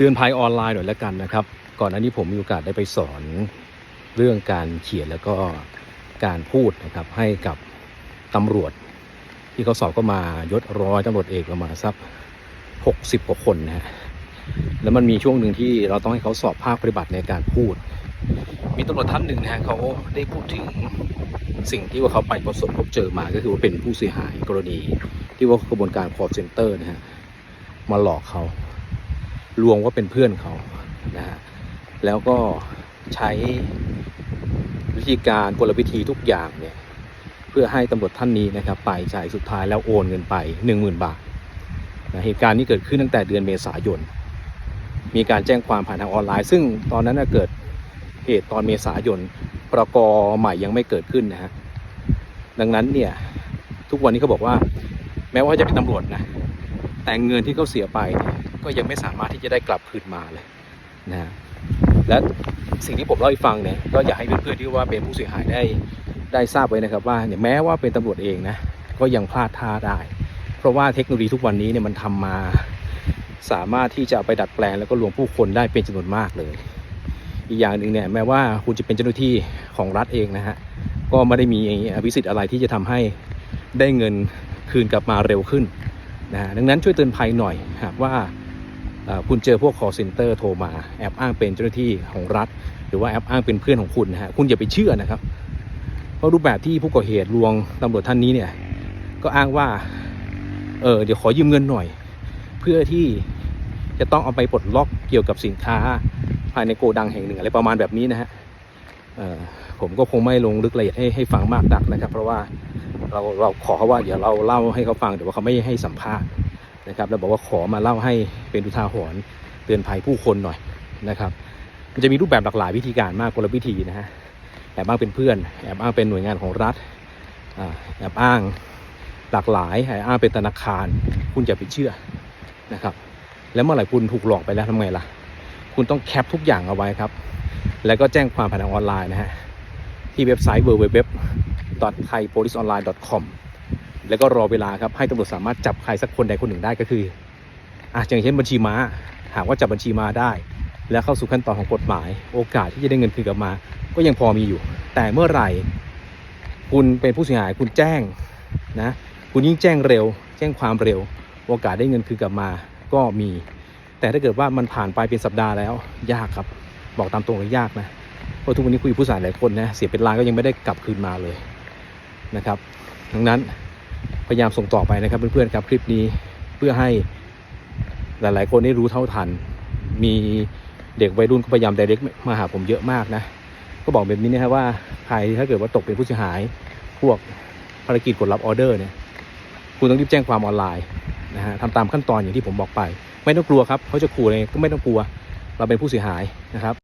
เตือนภัยออนไลน์หน่อยแล้วกันนะครับ ก่อนหน้านี้ผมมีโอกาสได้ไปสอนเรื่องการเขียนแล้วก็การพูดนะครับให้กับตำรวจ ที่เขาสอบก็มายศร้อยตำรวจเอกประมาณสักหกสิบกว่าคนนะฮะแล้วมันมีช่วงหนึ่งที่เราต้องให้เขาสอบภาคปฏิบัติในการพูด มีตำรวจท่านหนึ่งนะฮะเขาได้พูดถึงสิ่งที่ว่าเขาไปประสบพบเจอมาก็คือว่าเป็นผู้เสียหายกรณี ที่ว่ากระบวนการ call center นะฮะมาหลอกเขา ลวงว่าเป็นเพื่อนเขานะฮะแล้วก็ใช้วิธีการกลวิธีทุกอย่างเนี่ยเพื่อให้ตำรวจท่านนี้นะครับไปจ่ายสุดท้ายแล้วโอนเงินไป 10,000 บาทนะเหตุการณ์นี้เกิดขึ้นตั้งแต่เดือนเมษายน มีการแจ้งความผ่านทางออนไลน์ ซึ่งตอนนั้นนะเกิดเหตุตอนเมษายนประกอใหม่ยังไม่เกิดขึ้นนะฮะดังนั้นเนี่ยทุกวันนี้เขาบอกว่า แม้ว่าจะเป็นตำรวจนะแต่เงินที่เขาเสียไปเก็ยังไม่สามารถที่จะได้กลับคืนมาเลยนะฮะและสิ่งที่ผมเล่าให้ฟังเนี่ยก็อยากให้เพื่อนๆที่ว่าเป็นผู้เสียหายได้ได้ทราบไว้นะครับว่าเนี่ยแม้ว่าเป็นตำรวจเองนะก็ยังพลาดท่าได้ เพราะว่าเทคโนโลยีทุกวันนี้เนี่ยมันทำมา สามารถที่จะเอาไปดัดแปลงแล้วก็ลวงผู้คนได้เป็นจำนวนมากเลย อีกอย่างหนึ่งเนี่ยแม้ว่าคุณจะเป็นเจ้าหน้าที่ของรัฐเองนะฮะก็ไม่ได้มีอภิสิทธิ์อะไรที่จะทำให้ได้เงินคืนกลับมาเร็วขึ้นนะฮะดังนั้นช่วยเตือนภัยหน่อยหากว่า คุณเจอพวก call center โทรมาแอบอ้างเป็นเจ้าหน้าที่ของรัฐ หรือว่าแอบอ้างเป็นเพื่อนของคุณนะฮะคุณอย่าไปเชื่อนะครับ เพราะรูปแบบที่ผู้ก่อเหตุลวงตำรวจท่านนี้เนี่ยก็อ้างว่าเออเดี๋ยวขอยืมเงินหน่อย เพื่อที่จะต้องเอาไปปลดล็อกเกี่ยวกับสินค้าภายในโกดังแห่งหนึ่งอะไรประมาณแบบนี้นะฮะผมก็คงไม่ลงลึกละเอียดให้ให้ฟังมากนักนะครับ เพราะว่าเราเราขอเขาว่าเดี๋ยวเราเล่าให้เขาฟังแต่ว่าเขาไม่ให้สัมภาษณ์ นะครับแล้วบอกว่าขอมาเล่าให้เป็นอุทาหรณ์เตือนภัยผู้คนหน่อยนะครับ มันจะมีรูปแบบหลากหลายวิธีการมากคนละวิธีนะฮะแอบอ้างเป็นเพื่อนแอบอ้างเป็นหน่วยงานของรัฐอแอบอ้างหลากหลายแอบอ้างเป็นธนาคาร คุณอย่าไปเชื่อนะครับ แล้วเมื่อไหร่คุณถูกหลอกไปแล้วทำไงล่ะ คุณต้องแคปทุกอย่างเอาไว้ครับ แล้วก็แจ้งความผ่านทางออนไลน์นะฮะที่เว็บไซต์ www.thaipoliceonline.com แล้วก็รอเวลาครับให้ตำรวจสามารถจับใครสักคนใดคนหนึ่งได้ก็คืออะอย่างเช่นบัญชีม้าหากว่าจับบัญชีม้าได้ แล้วเข้าสู่ขั้นตอนของกฎหมาย โอกาสที่จะได้เงินคืนกลับมา ก็ยังพอมีอยู่ แต่เมื่อไหร่ คุณเป็นผู้เสียหายคุณแจ้งนะคุณยิ่งแจ้งเร็ว แจ้งความเร็ว โอกาสได้เงินคืนกลับมาก็มี แต่ถ้าเกิดว่ามันผ่านไปเป็นสัปดาห์แล้วยากครับ บอกตามตรงเลยยากนะเพราะทุกวันนี้คุยผู้เสียหายหลายคนนะเสียเป็นล้านก็ยังไม่ได้กลับคืนมาเลยนะครับดังนั้น พยายามส่งต่อไปนะครับเพื่อนๆครับคลิปนี้เพื่อให้หลายๆ คนได้รู้เท่าทัน มีเด็กวัยรุ่นก็พยายาม direct มาหาผมเยอะมากนะ ก็บอกแบบนี้นะครับว่าใครถ้าเกิดว่าตกเป็นผู้เสียหาย พวกภารกิจกดรับออเดอร์เนี่ย คุณต้องรีบแจ้งความออนไลน์นะฮะทำตามขั้นตอนอย่างที่ผมบอกไป ไม่ต้องกลัวครับเขาจะขู่อะไรก็ไม่ต้องกลัว เราเป็นผู้เสียหายนะครับ